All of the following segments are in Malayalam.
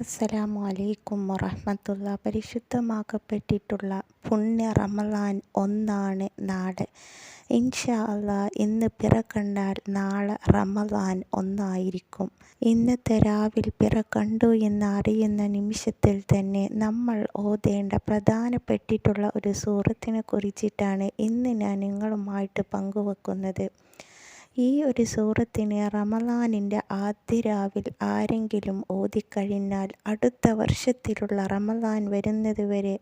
അസ്സലാമു അലൈക്കും വറഹമത്തുള്ള. പരിശുദ്ധമാക്കപ്പെട്ടിട്ടുള്ള പുണ്യ റമലാൻ ഒന്നാണ് നാട്. ഇൻഷാ ഇന്ന് പിറക്കണ്ടാൽ നാളെ റമലാൻ ഒന്നായിരിക്കും. ഇന്നത്തെ രാവിൽ പിറക്കണ്ടു എന്ന് അറിയുന്ന നിമിഷത്തിൽ തന്നെ നമ്മൾ ഓതേണ്ട പ്രധാനപ്പെട്ടിട്ടുള്ള ഒരു സൂറത്തിനെ കുറിച്ചിട്ടാണ് ഇന്ന് ഞാൻ നിങ്ങളുമായിട്ട് പങ്കുവെക്കുന്നത്. ഈ ഒരു സൂറത്തിന് റമലാനിന്റെ ആദ്യ രാവിൽ ആരെങ്കിലും ഓതിക്കഴിഞ്ഞാൽ അടുത്ത വർഷത്തിലുള്ള റമലാൻ വരുന്നതുവരെ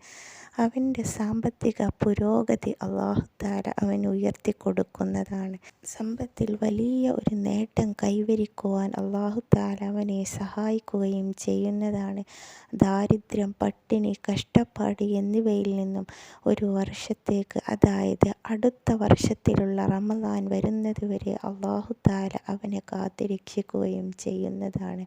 അവന്റെ സാമ്പത്തിക പുരോഗതി അള്ളാഹുത്താല അവൻ ഉയർത്തി കൊടുക്കുന്നതാണ് സമ്പത്തിൽ വലിയ ഒരു നേട്ടം കൈവരിക്കുവാൻ അള്ളാഹുത്താല അവനെ സഹായിക്കുകയും ചെയ്യുന്നതാണ്. ദാരിദ്ര്യം പട്ടിണി കഷ്ടപ്പാട് എന്നിവയിൽ നിന്നും ഒരു വർഷത്തേക്ക് അതായത് അടുത്ത വർഷത്തിലുള്ള റമദാൻ വരുന്നത് വരെ അള്ളാഹുത്താല അവനെ കാത്തിരക്ഷിക്കുകയും ചെയ്യുന്നതാണ്.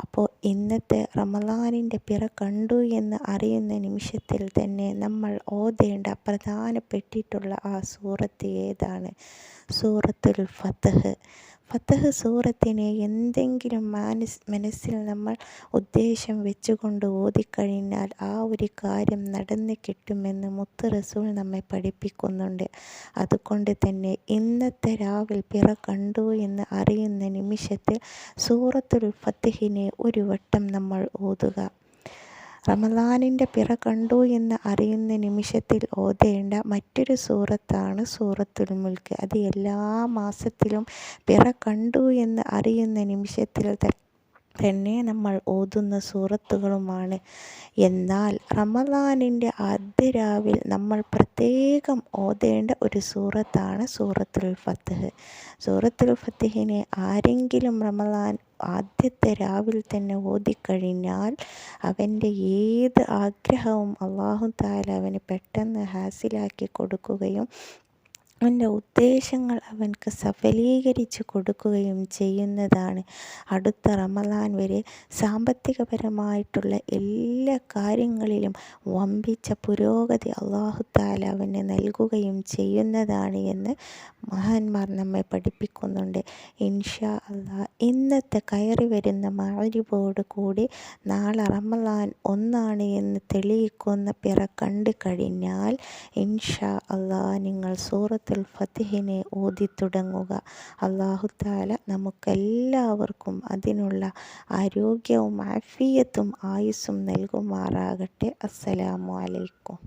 അപ്പോൾ ഇന്നത്തെ റമലാനിന്റെ പിറ കണ്ടു എന്ന് അറിയുന്ന നിമിഷത്തിൽ തന്നെ നമ്മൾ ഓതേണ്ട പ്രധാനപ്പെട്ടിട്ടുള്ള ആ സൂറത്ത് ഏതാണ്? സൂറത്തുൽ ഫതഹ്. ഫതഹ് സൂറത്തിനെ എന്തെങ്കിലും മാനസ് മനസ്സിൽ നമ്മൾ ഉദ്ദേശം വെച്ചുകൊണ്ട് ഓതിക്കഴിഞ്ഞാൽ ആ ഒരു കാര്യം നടന്നു കിട്ടുമെന്ന് മുത്ത് റസൂൽ നമ്മെ പഠിപ്പിക്കുന്നുണ്ട്. അതുകൊണ്ട് തന്നെ ഇന്നത്തെ രാവിൽ പിറ കണ്ടു എന്ന് അറിയുന്ന നിമിഷത്തിൽ സൂറത്തുൽ ഫത്തഹിനെ ഒരു വട്ടം നമ്മൾ ഓതുക. റമലാനിന്റെ പിറ കണ്ടു എന്ന് അറിയുന്ന നിമിഷത്തിൽ ഓതേണ്ട മറ്റൊരു സൂറത്താണ് സൂറത്തുൽ മുൽക്ക് അത് എല്ലാ മാസത്തിലും പിറ കണ്ടു എന്ന് അറിയുന്ന നിമിഷത്തിൽ തന്നെ നമ്മൾ ഓതുന്ന സൂറത്തുകളുമാണ്. എന്നാൽ റമലാനിന്റെ ആദ്യ രാവിൽ നമ്മൾ പ്രത്യേകം ഓതേണ്ട ഒരു സൂറത്താണ് സൂറത്തുൽ ഫത്തഹ് സൂറത്തുൽ ഫത്തഹിനെ ആരെങ്കിലും റമലാൻ ആദ്യത്തെ രാവിൽ തന്നെ ഓതിക്കഴിഞ്ഞാൽ അവന്റെ ഏത് ആഗ്രഹവും അള്ളാഹു താല അവന് പെട്ടെന്ന് ഹാസിലാക്കി കൊടുക്കുകയും അവന്റെ ഉദ്ദേശങ്ങൾ അവൻക്ക് സഫലീകരിച്ചു കൊടുക്കുകയും ചെയ്യുന്നതാണ്. അടുത്ത റമലാൻ വരെ സാമ്പത്തികപരമായിട്ടുള്ള എല്ലാ കാര്യങ്ങളിലും വമ്പിച്ച പുരോഗതി അള്ളാഹുത്താല അവന് നൽകുകയും ചെയ്യുന്നതാണ് എന്ന് മഹാന്മാർ നമ്മെ പഠിപ്പിക്കുന്നുണ്ട്. ഇൻഷാ അള്ളാ ഇന്നത്തെ കയറി വരുന്ന മാരിബോട് കൂടി നാളെ റമലാൻ ഒന്നാണ് എന്ന് തെളിയിക്കുന്ന പിറ കണ്ടു കഴിഞ്ഞാൽ ഇൻഷാ അള്ളാ നിങ്ങൾ സൂറത്ത് സൂറത്തുൽ ഫത്തിഹിനെ ഓതി തുടങ്ങുക. അള്ളാഹു താല നമുക്കെല്ലാവർക്കും അതിനുള്ള ആരോഗ്യവും ആഫിയത്തും ആയുസ്സും നൽകുമാറാകട്ടെ. അസ്സലാമു അലൈക്കും.